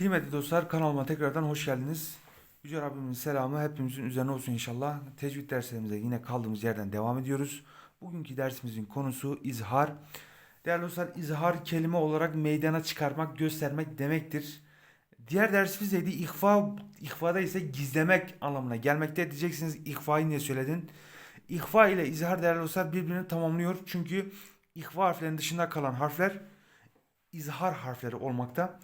Kıymetli dostlar kanalıma tekrardan hoş geldiniz. Yüce Rabbimin selamı hepimizin üzerine olsun inşallah. Tecvid derslerimize yine kaldığımız yerden devam ediyoruz. Bugünkü dersimizin konusu izhar. Değerli dostlar izhar kelime olarak meydana çıkarmak, göstermek demektir. Diğer dersimiz neydi? İhfa, ihfada ise gizlemek anlamına gelmekte. Diyeceksiniz ihfayı niye söyledin? İhfa ile izhar değerli dostlar birbirini tamamlıyor. Çünkü ihfa harflerinin dışında kalan harfler izhar harfleri olmakta.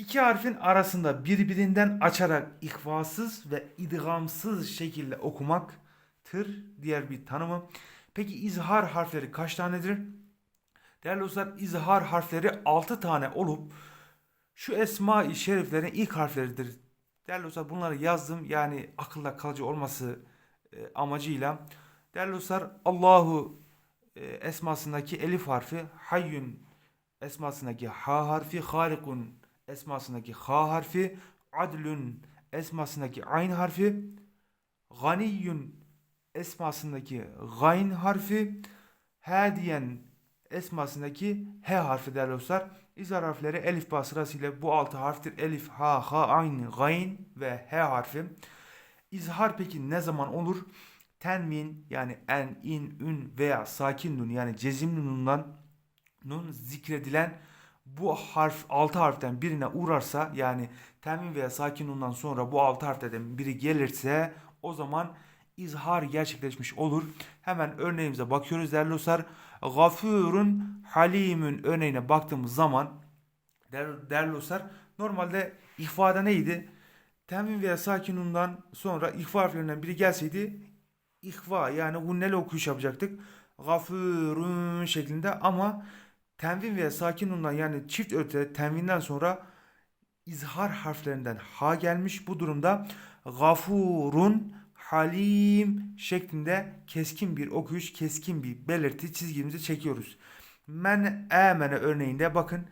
İki harfin arasında birbirinden açarak ihfasız ve idgamsız şekilde okumaktır diğer bir tanımı. Peki izhar harfleri kaç tanedir? Değerli dostlar izhar harfleri 6 tane olup şu esma-i şeriflerin ilk harfleridir. Değerli dostlar bunları yazdım yani akılda kalıcı olması e, amacıyla. Değerli dostlar Allahu e, esmasındaki elif harfi, hayyün esmasındaki ha harfi, harikun esmasındaki ha harfi, adlun esmasındaki ayn harfi, ganiyyun esmasındaki gayn harfi, hadiyen esmasındaki H harfi değerli dostlar. İzhar harfleri elif ba sırasıyla bu altı harftir. Elif, ha, ha, ayn, gayn ve H harfi. İzhar peki ne zaman olur? Tenmin yani en, in, ün veya sakin nun yani cezimli nundan nun zikredilen bu harf altı harften birine uğrarsa yani tenmin veya sakin nundan sonra bu altı harflerden biri gelirse o zaman izhar gerçekleşmiş olur. Hemen örneğimize bakıyoruz değerli dostlar. Gafurun halimün örneğine baktığımız zaman değerli, dostlar normalde ihfada neydi? Tenvin veya sakinundan sonra ihfa harflerinden biri gelseydi ihva yani gunneli okuyuş yapacaktık. Gafurun şeklinde ama tenvin veya sakinundan yani çift öte tenvinden sonra izhar harflerinden ha gelmiş. Bu durumda gafurun halim şeklinde keskin bir okuyuş, keskin bir belirti çizgimizi çekiyoruz. Men amene örneğinde bakın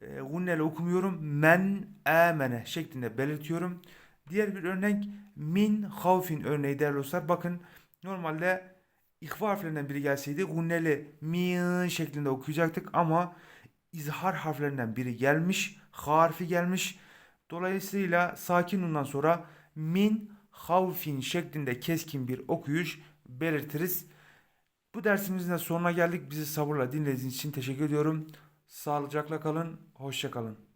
e, gunneli okumuyorum. Men amene şeklinde belirtiyorum. Diğer bir örnek min havfin örneği değerli dostlar. Bakın normalde ihva harflerinden biri gelseydi gunneli min şeklinde okuyacaktık ama izhar harflerinden biri gelmiş. Ha harfi gelmiş. Dolayısıyla sakin nundan sonra min havfin şeklinde keskin bir okuyuş belirtiriz. Bu dersimizin de sonuna geldik. Bizi sabırla dinlediğiniz için teşekkür ediyorum. Sağlıcakla kalın. Hoşça kalın.